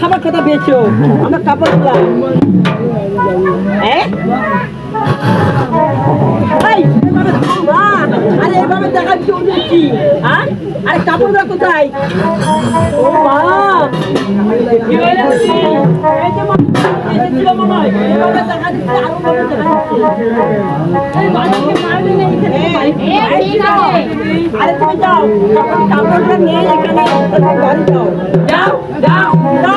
খাবার কথা পেয়েছ? আমরা কাপড় দিলাম। হ্যাঁ না এখানে, এ, ঠিক আছে। আরে তুমি যাও কাপড়টা নিয়ে এখানে বাড়ি যাও যাও যাও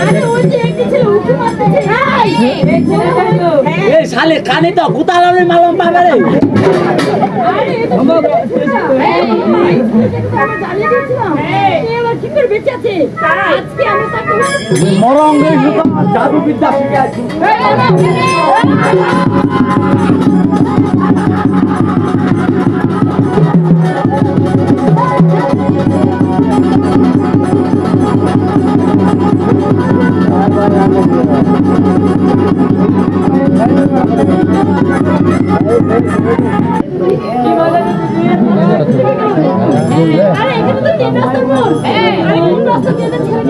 আরে ওই যে একটি ছেলে উঠে মারতেছে। এই খালি তো গুতালামের মালম পাবে রে আরে জাদু বিদ্যা শিখে এই, আরে এখানে তো তিন রাস্তার মোড় আরে কোন রাস্তা দিয়ে যে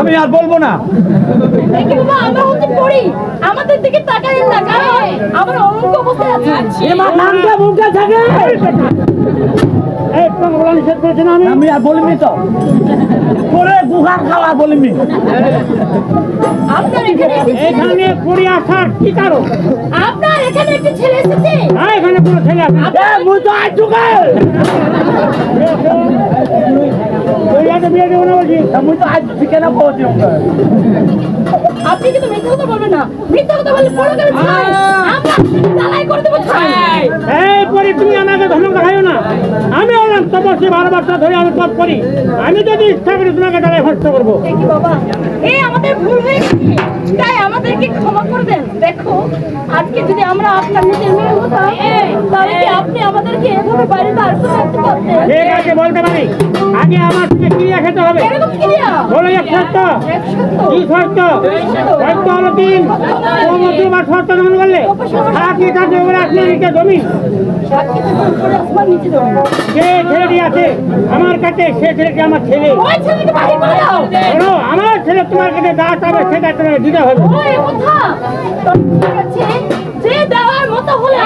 আমি আর বলব না। আমরা হচ্ছে পড়ি। আমাদের দিকে তাকালেন না কারণ আমরা অঙ্ক অবস্থায় আছি। এবার নামটা মুখে থাকে। আমি? আর বলিনি তো। করে গুহার খাওয়া বলিনি। আপনার এখানে পড়ে আসার কি কারণ আপনার এখানে একটি ছেলে এসেছে? না এখানে কোনো ছেলে আছে। মুই তো আজ ঢুকে আপনি কিন্তু মিথ্যা কথা বলবেন না। মিথ্যা কথা বললে বড় করে ছাই। আমরা চালাই করে দেবো ছাই। এই পরে তুমি আমাকে ধমক দেখাইও না। আমি হলাম তপস্বী বারো বছর ধরে আমি পথ করি আমি যদি ইচ্ছা করি তোমাকে দাঁড়ায় ভ্রষ্ট করব। দেখি বাবা? এই আমাদের ভুল হয়ে গেছে। তাই আমাদেরকে ক্ষমা করে দেন। দেখো আজকে যদি আমরা আপনার নিজের মেয়ে হতাম তাহলে কি আপনি আমাদেরকে এভাবে বাইরে বার করে রাখতে পারতেন ঠিক আছে বলতে পারি। আগে আমার থেকে ক্রিয়া খেতে হবে। বলো এক শর্ত। কি শর্ত? শর্ত। হলো তিন। বা শর্ত গ্রহণ করলে সাক্ষী থাকবে নিচে জমি। যে ছেলেটি আছে আমার কাছে সে ছেলেটি আমার ছেলে। আমার ছেলে তোমার কাছে যা চাবে সেটা তোমাকে দিতে হবে। যে দেওয়ার মতো হলে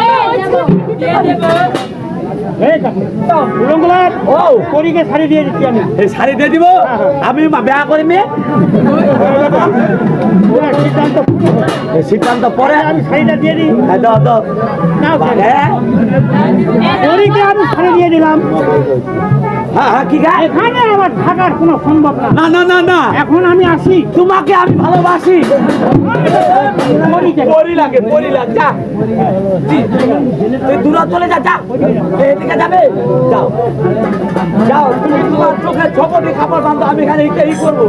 শাড়ি দিয়ে দিব। আমি বেয়া করি মেয়ে ওরা সিদ্ধান্ত পরে। আমি শাড়িটা দিয়ে দিই হ্যাঁ, আমি শাড়ি দিয়ে দিলাম। এখানে আমার থাকার কোনো সম্ভব না। না না না এখন আমি আসি। তোমাকে আমি ভালোবাসি। পরি লাগে পরি লাগে। যা। তুই চলে যা যা। এদিকে যাবে? যাও। যাও। তুমি তোমার চোখে ঝপটি খাবার বান্ধব আমি এখানে এই করব।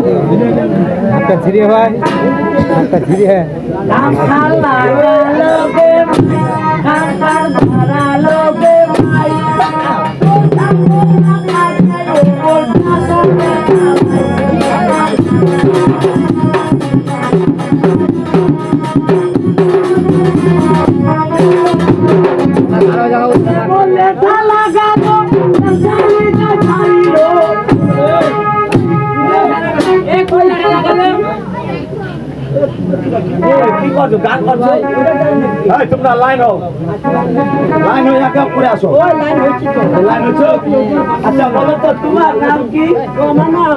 आपका धीरे भाई आपका धीरे है এ, কি তোমরা লাইন হও। লাইন হয়ে একে করে আসো। লাইন হচ্ছে আচ্ছা বলো তো তোমার নাম কি? আমার নাম